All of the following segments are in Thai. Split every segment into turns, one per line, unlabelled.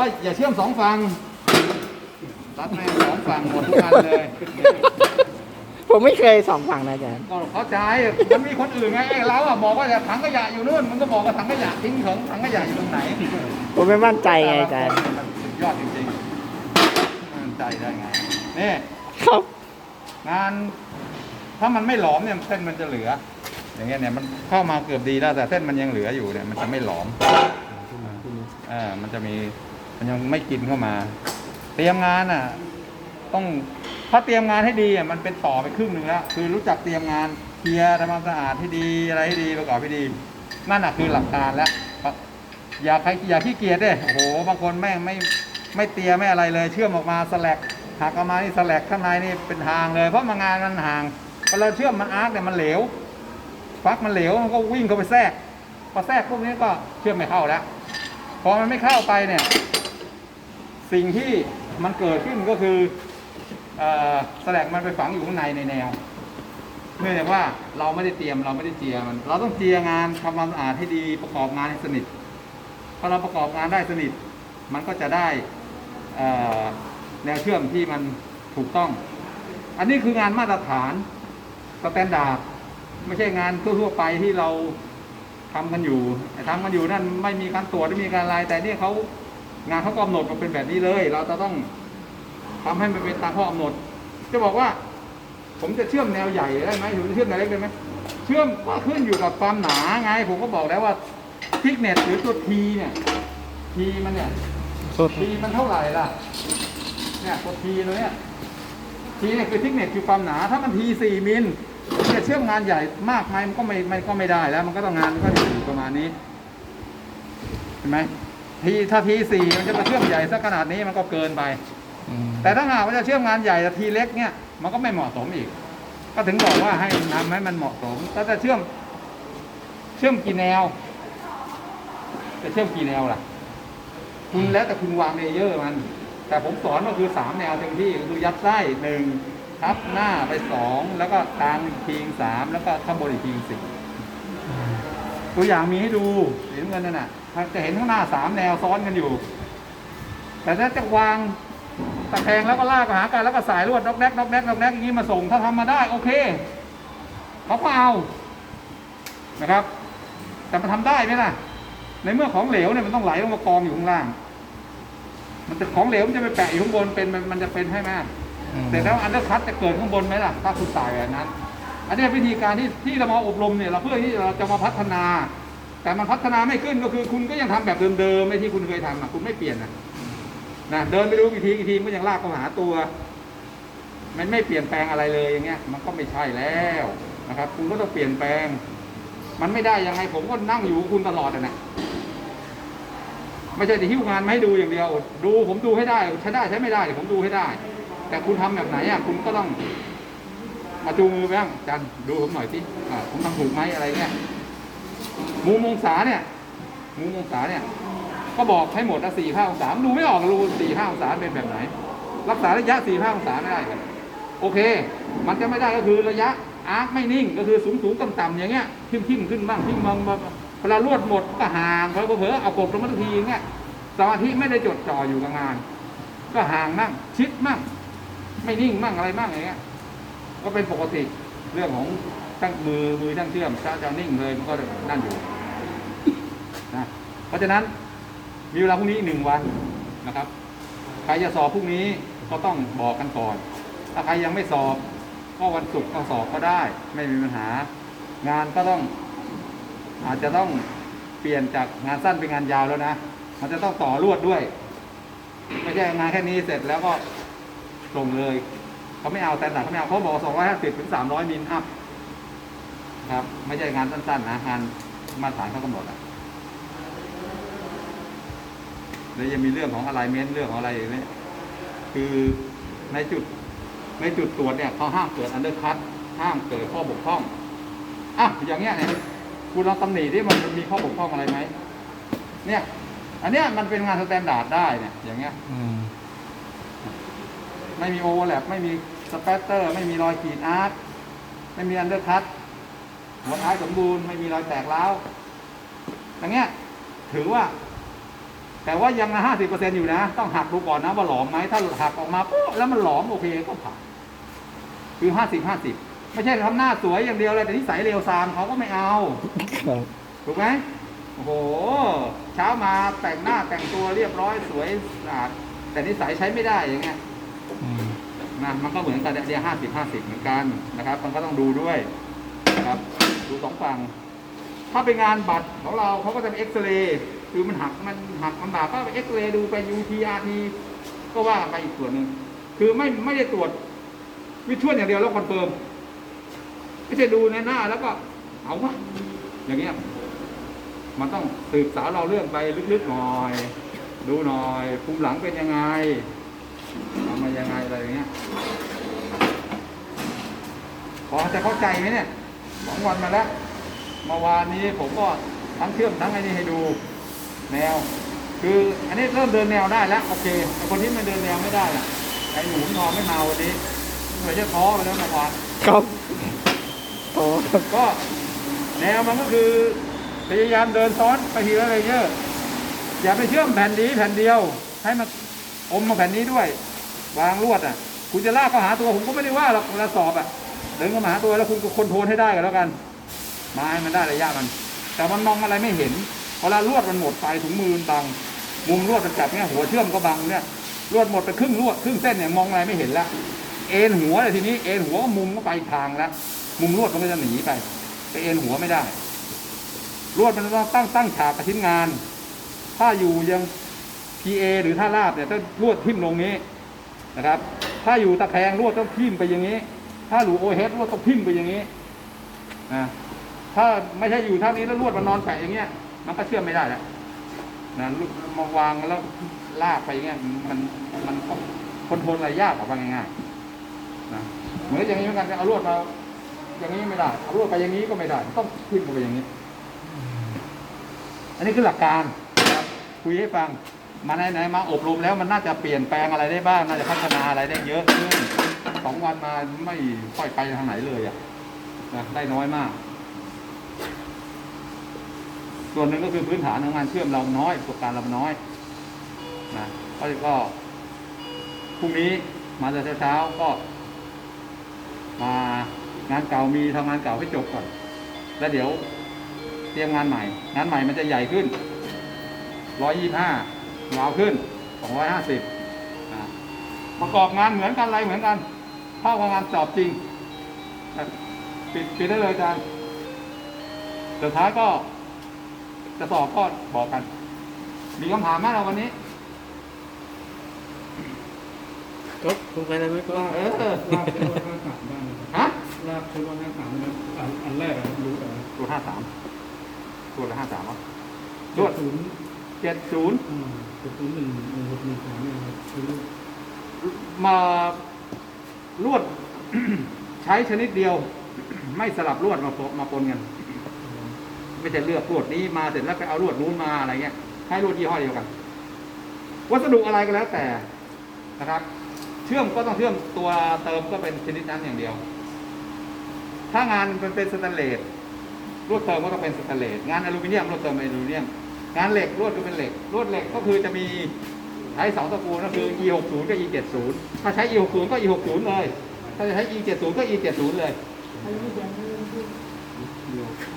ว่าอย่าเชื่อมสองฝั่งตัดแม่งสองฝั่งหมดทุกอันเลย
ผมไม่เคยสองฝั่งนะอาจารย์
ก็เข้าใจมันมีคนอื่นไงไอ้เราอะบอกว่าจะถังขยะอยู่นู่นมันก็บอกว่าถังขยะทิ้งของถังขยะอยู่ตรงไหน
ผมไม่มั่นใจไงอาจารย์
มันสุดยอดจริงๆมั่นใจได้ไงนี่
ครับ
งาน ถ้ามันไม่หลอมเนี่ยเส้นมันจะเหลือ อย่างเงี้ยเนี่ยมันเข้ามาเกือบดีแล้วแต่เส้นมันยังเหลืออยู่เนี่ยมันจะไม่หลอมเอ่ามันจะมี มันยังไม่กินเข้ามา เตรียมงานอะ ต้องถ้าเตรียมงานให้ดีอะมันเป็นต่อไปครึ่งหนึ่งแล้วคือรู้จักเตรียมงานเคลียร์ทำความสะอาดให้ดีอะไรให้ดีประกอบให้ดี นั่นอะคือหลักการแล้วอย่าใครอย่าขี้เกียจเด้โอ้โหบางคนแม่งไม่ไม่เตรียมไม่อะไรเลย เชื่อมออกมาสแลกหักออกมานี่สแลกข้างในนี่เป็นทางเลย เพราะมางานมันห่างพอเราเชื่อมมันอาร์คเนี่ยมันเหลวฟักมันเหลวมันก็วิ่งเข้าไปแทรกพอแทรกพวกนี้ก็เชื่อมไม่เข้าแล้วพอมันไม่เข้าไปเนี่ย สิ่งที่มันเกิดขึ้นก็คือเอ่อสแลกมันไปฝังอยู่ข้างในในแนว เนื่องจากว่าเราไม่ได้เตรียมเราไม่ได้เจียมัน เราต้องเจียงานทำความสะอาดให้ดีประกอบงานให้สนิทพอเราประกอบงานได้สนิท มันก็จะได้แนวเชื่อมที่มันถูกต้อง อันนี้คืองานมาตรฐานสแตนดาร์ดไม่ใช่งานทั่วๆไปที่เราทำกันอยู่แต่ทำกันอยู่นั่นไม่มีการตรวจไม่มีการอะไรแต่นี่เขา งานเขากำหนดมาเป็นแบบนี้เลย เราจะต้องทำให้มันเป็นตามข้อกำหนด จะบอกว่า ผมจะเชื่อมแนวใหญ่ได้ไหมหรือจะเชื่อมแนวเล็กได้ไหมเชื่อมก็ขึ้นอยู่กับความหนาไง ผมก็บอกแล้วว่าทิกเน็ตหรือตัวทีเนี่ยทีมันเนี่ย
สุด
ทีมันเท่าไหร่ล่ะ เนี่ยตัวทีตัวเนี้ยทีเนี่ยคือทิกเน็ตคือความหนา ถ้ามันทีสี่มิลจะเชื่อมงานใหญ่มากไหมมันก็ไม่มันก็ไม่ได้แล้ว มันก็ต้องงานมันก็อยู่ประมาณนี้เห็นไหม ทีถ้าทีสี่มันจะมาเชื่อมใหญ่สักขนาดนี้มันก็เกินไป
อืม
แต่ถ้าหากว่าจะเชื่อมงานใหญ่แต่ทีเล็กเนี่ยมันก็ไม่เหมาะสมอีก ก็ถึงบอกว่าให้ทำให้มันเหมาะสมถ้าจะเชื่อม เชื่อมกี่แนว จะเชื่อมกี่แนวล่ะ คุณแล้วแต่คุณวางเลเยอร์มัน แต่ผมสอนก็คือสามแนวเต็มที่ก็คือยัดไส้หนึ่งทับหน้าไปสองแล้วก็กลางอีกทีสามแล้วก็ข้างบนอีกทีสี่ ตัวอย่างมีให้ดูสีน้ำเงินนั่นน่ะจะเห็นข้างหน้าสามแนวซ้อนกันอยู่ แต่ถ้าจะวางตะแคงแล้วก็ลากมาหากันแล้วก็สายลวดนอกแนกนอกแนกนอกแนกอย่างนี้มาส่งถ้าทำมาได้โอเคเขาก็เอานะครับ แต่มันทำได้ไหมล่ะ ในเมื่อของเหลวเนี่ยมันต้องไหลลงมากองอยู่ข้างล่าง มันจะของเหลวมันจะไปแปะอยู่ข้างบนเป็นมันมันจะเป็นให้ไหมแต่แล้วอันเดอร์คัตจะเกิดข้างบนไหมล่ะ ถ้าคุณใส่แบบนั้น อันนี้วิธีการที่ที่เรามาอบรมเนี่ยเราเพื่อที่เราจะมาพัฒนา แต่มันพัฒนาไม่ขึ้นก็คือ คุณก็ยังทำแบบเดิมๆไม่ที่คุณเคยทำอะคุณไม่เปลี่ยนนะนะเดินไปดูกี่ทีกี่ทีก็ยังลากเข้าหาตัว มันไม่เปลี่ยนแปลงอะไรเลยอย่างเงี้ย มันก็ไม่ใช่แล้วนะครับ คุณก็ต้องเปลี่ยนแปลง มันไม่ได้ยังไงผมก็นั่งอยู่กับคุณตลอดอะนะไม่ใช่แต่หิ้วงานมาให้ดูอย่างเดียว ดูผมดูให้ได้ใช้ได้ใช้ไม่ได้เดี๋ยวผมดูให้ได้ แต่คุณทำแบบไหนอะคุณก็ต้อง มาจูงมือไปบ้างจันดูผมหน่อยสิอ่าผมทำถูกไหมอะไรเงี้ยมุมองศาเนี่ยมุมองศาเนี่ย ก็บอกให้หมดนะสี่ห้าองศาดูไม่ออกรูสี่ห้าองศาเป็นแบบไหน รักษาระยะสี่ห้าองศาไม่ได้ครับโอเค มันจะไม่ได้ก็คือระยะอาร์คไม่นิ่งก็คือสูงสูงต่ำต่ำๆอย่างเงี้ยทิ่มทิมขึ้นบ้างทิ่มมองมาเวลาลวดหมดก็ห่างเผลอเผลอเอากบลงมาทันทีอย่างเงี้ยสมาธิไม่ได้จดจ่ออยู่กับงาน ก็ห่างมั่งชิดมั่งไม่นิ่งมั่งอะไรมั่งอย่างเงี้ย ก็เป็นปกติเรื่องของตั้งมือมือตั้งเชื่อมจะจะนิ่งเลยมันก็นั่นอยู่นะเพราะฉะนั้นมีเวลาพรุ่งนี้หนึ่งวันนะครับ ใครจะสอบพรุ่งนี้ก็ต้องบอกกันก่อน ถ้าใครยังไม่สอบ ก็วันศุกร์ก็สอบก็ได้ ไม่มีปัญหา งานก็ต้อง อาจจะต้องเปลี่ยนจากงานสั้นเป็นงานยาวแล้วนะ มันจะต้องต่อรวดด้วย ไม่ใช่งานแค่นี้เสร็จแล้วก็ส่งเลย เขาไม่เอาแต่ดัดเขาไม่เอาเขาบอกสองร้อยห้าสิบถึงสามร้อยมิลอัพครับ ไม่ใช่งานสั้นๆนะงานมาตรฐานเขากำหนดอะแล้วยังมีเรื่องของอะไรเม้นเรื่องของอะไรอย่างนี้คือในจุดในจุดตรวจเนี่ยเขาห้ามเกิดอันเดอร์คัตห้ามเกิดข้อบกพร่องอะอย่างเงี้ยเนี่ยคุณลองตำหนิที่มันมีข้อบกพร่องอะไรไหมเนี่ย อันเนี้ยมันเป็นงานสแตนดาร์ดได้เนี่ย อย่างเงี้ย ไม่มีโอเวอร์แลปไม่มีสเปตเตอร์ ไม่มีรอยขีดอาร์ตไม่มีอันเดอร์คัตหัวท้ายสมบูรณ์ไม่มีรอยแตกร้าวอย่างเงี้ยถือว่า แต่ว่ายังห้าสิบเปอร์เซ็นอยู่นะ ต้องหักดูก่อนนะว่าหลอมไหมถ้าหักออกมาปุ๊บแล้วมันหลอมโอเคก็ผ่านคือห้าสิบห้าสิบไม่ใช่ทำหน้าสวยอย่างเดียวเลยแต่นิสัยเลวซามเขาก็ไม่เอา
ครับ
ถูกไหมโอ้โห เช้ามาแต่งหน้าแต่งตัวเรียบร้อยสวยสะอาดแต่นิสัยใช้ไม่ได้อย่างเงี้ย
อืม
นะมันก็เหมือนกันเดียห้าสิบห้าสิบเหมือนกันนะครับ มันก็ต้องดูด้วยนะครับดูสองฝั่งถ้าเป็นงานบัตรของเราเขาก็จะเอ็กซเรย์คือมันหักมันหักมันบากก็ไปเอ็กซเรย์ดูไป UTRT ก็ว่าไปอีกส่วนหนึ่งคือไม่ไม่ได้ตรวจวิชวลอย่างเดียวแล้วคอนเฟิร์มไม่ใช่ดูในหน้าแล้วก็เอาวะอย่างเงี้ยมันต้องสืบสาวเราเรื่องไปลึกๆหน่อย ดูหน่อยภูมิหลังเป็นยังไง ทำมายังไงอะไรอย่างเงี้ยพอจะเข้าใจไหมเนี่ยสองวันมาแล้วเมื่อวานนี้ผมก็ทั้งเชื่อมทั้งไอ้นี่ให้ดูแนว คืออันนี้เริ่มเดินแนวได้แล้วโอเคแต่คนที่มันเดินแนวไม่ได้ล่ะไอ้หนูนอนไม่มาวันนี้เหมือนจะท้อไปแล้วเมื่อวาน
ครับโอ้ครับ
ก็แนวมันก็คือพยายามเดินซ้อนไปทีละเลเยอร์อย่าไปเชื่อมแผ่นนี้แผ่นเดียวให้มัน อมมาแผ่นนี้ด้วย วางลวดอะ คุณจะลากเข้าหาตัวผมก็ไม่ได้ว่าหรอกเวลาสอบอะเดินเข้ามาหาตัวแล้วคุณก็คนโทรลให้ได้กันแล้วกันมาให้มันได้ระยะมัน แต่มันมองอะไรไม่เห็นเวลาลวดมันหมดไปถุงมือมันบัง มุมลวดมันจับเนี่ยหัวเชื่อมก็บังเนี่ยลวดหมดไปครึ่งลวดครึ่งเส้นเนี่ยมองอะไรไม่เห็นละเอ็นหัวเลยทีนี้เอ็นหัวมุมก็ไปทางแล้วมุมลวดมันก็จะหนีไปไปเอ็นหัวไม่ได้ลวดมันต้องตั้งตั้งฉากกับชิ้นงาน ถ้าอยู่ยัง PA หรือท่าราบเนี่ยต้องลวดทิ่มลงนี้นะครับ ถ้าอยู่ตะแคงลวดต้องทิ่มไปอย่างนี้ ถ้าหลูโอเฮดลวดต้องทิ่มไปอย่างนี้นะถ้าไม่ใช่อยู่ท่านี้แล้วลวดมันนอนแปะอย่างเงี้ย มันก็เชื่อมไม่ได้แล้วนะมาวางแล้วลากไปอย่างเงี้ยมันมันคอนโทรลอะไรยากกว่าง่ายๆนะเหมือนอย่างนี้เหมือนกันเอาลวดมาอย่างนี้ไม่ได้เอาลวดไปอย่างนี้ก็ไม่ได้ต้องทิ่มไปอย่างนี้ อันนี้คือหลักการครับคุยให้ฟัง มาไหนๆมาอบรมแล้วมันน่าจะเปลี่ยนแปลงอะไรได้บ้างน่าจะพัฒนาอะไรได้เยอะขึ้นสองวันมาไม่ค่อยไปทางไหนเลยอะนะได้น้อยมาก ส่วนหนึ่งก็คือพื้นฐานของงานเชื่อมเราน้อยประสบการณ์เราน้อยนะก็ก็พรุ่งนี้มาแต่เช้าก็ มางานเก่ามีทำงานเก่าให้จบก่อน แล้วเดี๋ยวเตรียมงานใหม่ งานใหม่มันจะใหญ่ขึ้นร้อยยี่ห้า ยาวขึ้นสองร้อยห้าสิบประกอบงานเหมือนกันอะไรเหมือนกันเท่ากับงานสอบจริงนะปิดปิดได้เลยอาจารย์สุดท้ายก็ จะสอบก็บอกกัน มีคำถามไหมเราวันนี้
ก็คงไปแล้วไหมก็
เออ
ลากขึ้นว่าห้าสามได้ไหมครับ
ฮะ
ลากขึ้นว่าห้าสามนะอันอันแรกอะครับรู้แต่
ตัวห้าสามตัวละห้าสามวะ
ตรวจศูนย์
เจ็ดศูนย์
อ่าตรวจศูนย์หนึ่งหนึ่งหกหนึ่งสามเนี่ยครับคือ
มาลวด ใช้ชนิดเดียว ไม่สลับลวดมาปะมาปนกันไม่ใช่เลือกลวดนี้มาเสร็จแล้วไปเอาลวดนู้นมาอะไรเงี้ยให้ลวดยี่ห้อเดียวกัน วัสดุอะไรก็แล้วแต่นะครับ เชื่อมก็ต้องเชื่อมตัวเติมก็เป็นชนิดนั้นอย่างเดียว ถ้างานมันเป็นสแตนเลสลวดเติมก็ต้องเป็นสแตนเลสงานอลูมิเนียมลวดเติมเป็นอลูมิเนียม งานเหล็กลวดก็เป็นเหล็กลวดเหล็กก็คือจะมีใช้สองตระกูลก็คือ e 6 0กับ e 7 0ถ้าใช้ e 6 0ก็ e 6 0เลย ถ้าจะใช้ e 7 0ก็ e 7 0เลย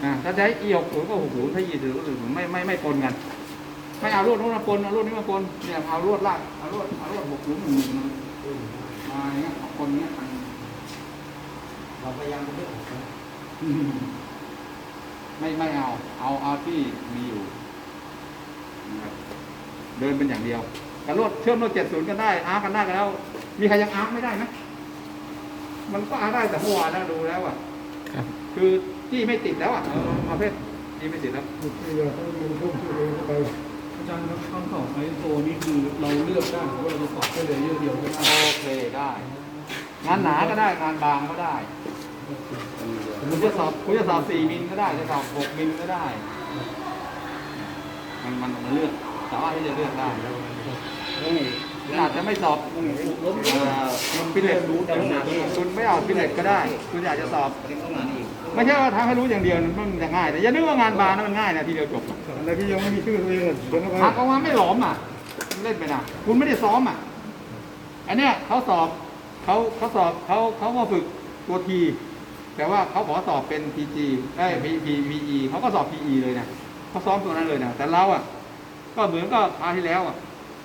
อ่าถ้าใช้ e 6 0ก็6 0ถ้า e 7 0ก็0ไม่ไม่ไม่ปนกัน ไม่เอาลวดนู้นมาปนเอาลวดนี้มาปนเนี่ยเอาลวดลากเอาลวดเอาลวด6 0 1 1มามาอย่างเงี้ยเอาปนเงี้ยมัน
เราพยายามจะไม่ออกนะ
ไม่ไม่เอาเอาเอาที่มีอยู่ นะครับเดินเป็นอย่างเดียวกับรถเชื่อมรถเจ็ดศูนย์กันได้อาร์กันได้กันแล้ว มีใครยังอาร์ไม่ได้ไหมมันก็อาร์ได้แต่เมื่อวานแล้วดูแล้วอะ
ครับ
คือที่ไม่ติดแล้วอะเออประเภทที่ไม่ติดแล้ว
ถูกที่เราต้องดูช่วงที่เรียนเข้าไปอาจารย์ครับคำสอบไอโฟนี่คือเราเลือกได้หรือว่าเราจะสอบแค่เลเยอร์เดียวก็ได้
โอเคได้งานหนาก็ได้งานบางก็ได้คุณจะสอบคุณจะสอบสี่มิลก็ได้จะสอบหกมิลก็ได้ มันมันมันเลือกสามารถที่จะเลือกได้คุณอาจจะไม่สอบเอ่อฟิตเนสรู้แต่คุณไม่เอาฟิตเนสก็ได้ คุณอยากจะสอบ ไม่ใช่ว่าทำให้รู้อย่างเดียวมันจะง่าย แต่อย่านึกว่างานบานนั้นมันง่ายนะทีเดียวจบ
สามอะไรที่ยังไม่มีชื่อตัวเองอะเขียนเข้าไป
หักออกมาไม่หลอมอะเล่นไปนะคุณไม่ได้ซ้อมอะ อันเนี้ยเขาสอบเขาเขาสอบเขาเขามาฝึกตัวทีแต่ว่าเขาขอสอบเป็น PG ได้ P P PE เขาก็สอบ PE เลยนะ เขาซ้อมตัวนั้นเลยนะแต่เราอะ ก็เหมือนก็คราวที่แล้วอะ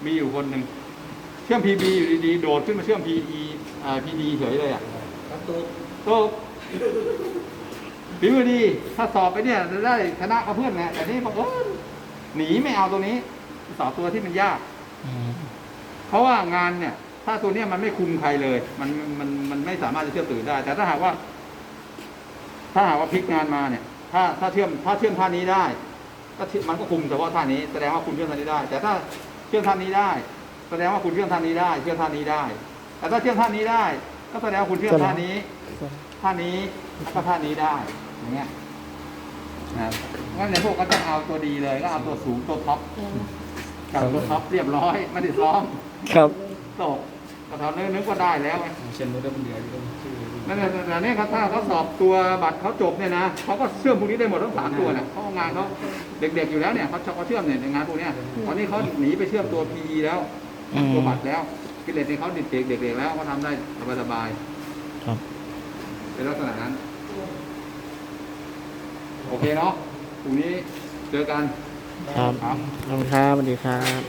มีอยู่คนหนึ่งเชื่อม PB อยู่ดีๆโดดขึ้นมาเชื่อม PE อ่า PD เฉยเลยอะ
ประตู
โตฝีมือดีถ้าสอบไปเนี่ยจะได้ชนะกับเพื่อนนะแต่นี่บอกเออหนีไม่เอาตัวนี้ สอบตัวที่มันยาก
อืม
เพราะว่างานเนี่ย ถ้าตัวเนี้ยมันไม่คุมใครเลย มันมันมันไม่สามารถจะเชื่อมตื่นได้ แต่ถ้าหากว่า ถ้าหากว่าพลิกงานมาเนี่ย ถ้าถ้าเชื่อมถ้าเชื่อมท่านี้ได้ ก็เชื่อมมันก็คุมเฉพาะท่านี้แสดงว่าคุณเชื่อมท่านี้ได้ แต่ถ้าเชื่อมท่านี้ได้ แสดงว่าคุณเชื่อมท่านี้ได้เชื่อมท่านี้ได้ แต่ถ้าเชื่อมท่านี้ได้ ก็แสดงว่าคุณเชื่อมท่านี้ท่านี้แล้วก็ท่านี้ได้อย่างเงี้ยนะครับงั้นในพวกก็ต้องเอาตัวดีเลยก็เอาตัวสูงตัวท็อปกับตัวท็อปเรียบร้อยไม่ได้ซ้อม
ครับ
ตกก็ทำนึกนึกว่าได้แล้วไง
เช่นรถได้เป็นเดือนก็ชื่อ
นั่นแหละแต่เนี่ยเขาถ้าเขาสอบตัวบัตรเขาจบเนี่ยนะเขาก็เชื่อมพวกนี้ได้หมดทั้งสามตัวเนี่ยเขาเอางานเขาเด็กๆอยู่แล้วเนี่ยเขาเขาเชื่อมเนี่ยในงานพวกเนี้ยตอนนี้เขาหนีไปเชื่อมตัว PE แล้ว
อืม
ตัวบัตรแล้วกิเลสในเขาเด็กๆเด็กๆแล้วเขาทำได้สบาย
ครับ
ๆเป็นลักษณะนั้น โอเคเนาะพรุ่งนี้เจอกัน
ครับ
ครับ
ขอบคุณครับสวัสดีครับ